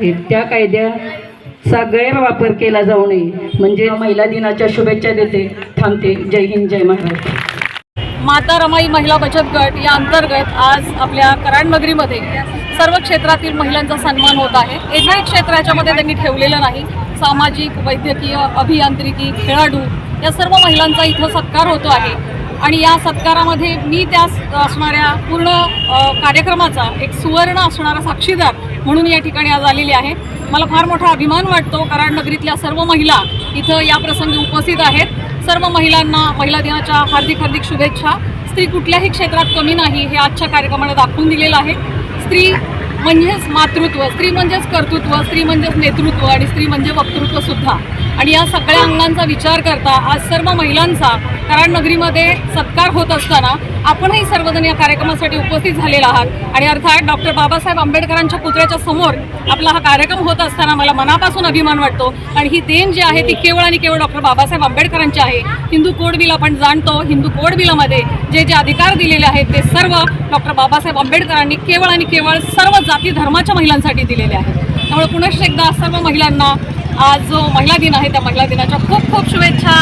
आहेत त्या कायद्याचा गैरवापर केला जाऊ नये. म्हणजे महिला दिनाच्या शुभेच्छा देते थांबते. जय हिंद जय महाराष्ट्र. माता रमाई महिला बचत गट या अंतर्गत आज आपल्या करांडनगरीमध्ये सर्व क्षेत्रातील महिलांचा सन्मान होत आहे. एका एक क्षेत्राच्यामध्ये त्यांनी ठेवलेलं नाही. सामाजिक वैद्यकीय अभियांत्रिकी खेळाडू या सर्व महिलांचा इथं सत्कार होतो आहे. आणि या सत्कारामध्ये मी त्या असणाऱ्या पूर्ण कार्यक्रमाचा एक सुवर्ण असणारा साक्षीदार म्हणून या ठिकाणी आज आलेली आहे. मला फार मोठा अभिमान वाटतो कराड नगरीतल्या सर्व महिला इथं या प्रसंगी उपस्थित आहेत. सर्व महिलांना महिला दिनाच्या हार्दिक हार्दिक शुभेच्छा. स्त्री कुठल्याही क्षेत्रात कमी नाही हे आजच्या कार्यक्रमाने दाखवून दिलेलं आहे. स्त्री म्हणजेच मातृत्व स्त्री म्हणजेच कर्तृत्व स्त्री म्हणजेच नेतृत्व आणि स्त्री म्हणजे वक्तृत्व सुद्धा. आणि या सगळ्या अंगांचा विचार करता आज सर्व महिलांचा कराड नगरीमध्ये सत्कार होत असताना आपणही सर्वजण या कार्यक्रमासाठी उपस्थित झालेला आहात. आणि अर्थात डॉक्टर बाबासाहेब आंबेडकरांच्या पुतळ्याच्या समोर आपला हा कार्यक्रम होत असताना मला मनापासून अभिमान वाटतो. आणि ही देण जी आहे ती केवळ आणि केवळ डॉक्टर बाबासाहेब आंबेडकरांची आहे. हिंदू कोड बिल आपण जाणतो. हिंदू कोड बिलामध्ये जे जे अधिकार दिलेले आहेत ते सर्व डॉक्टर बाबासाहेब आंबेडकरांनी केवळ आणि केवळ सर्व जाती धर्माच्या महिलांसाठी दिलेले आहेत. त्यामुळे पुनश्च एकदा सर्व महिलांना आज जो महिला दिन आहे त्या महिला दिनाच्या खूप खूप शुभेच्छा.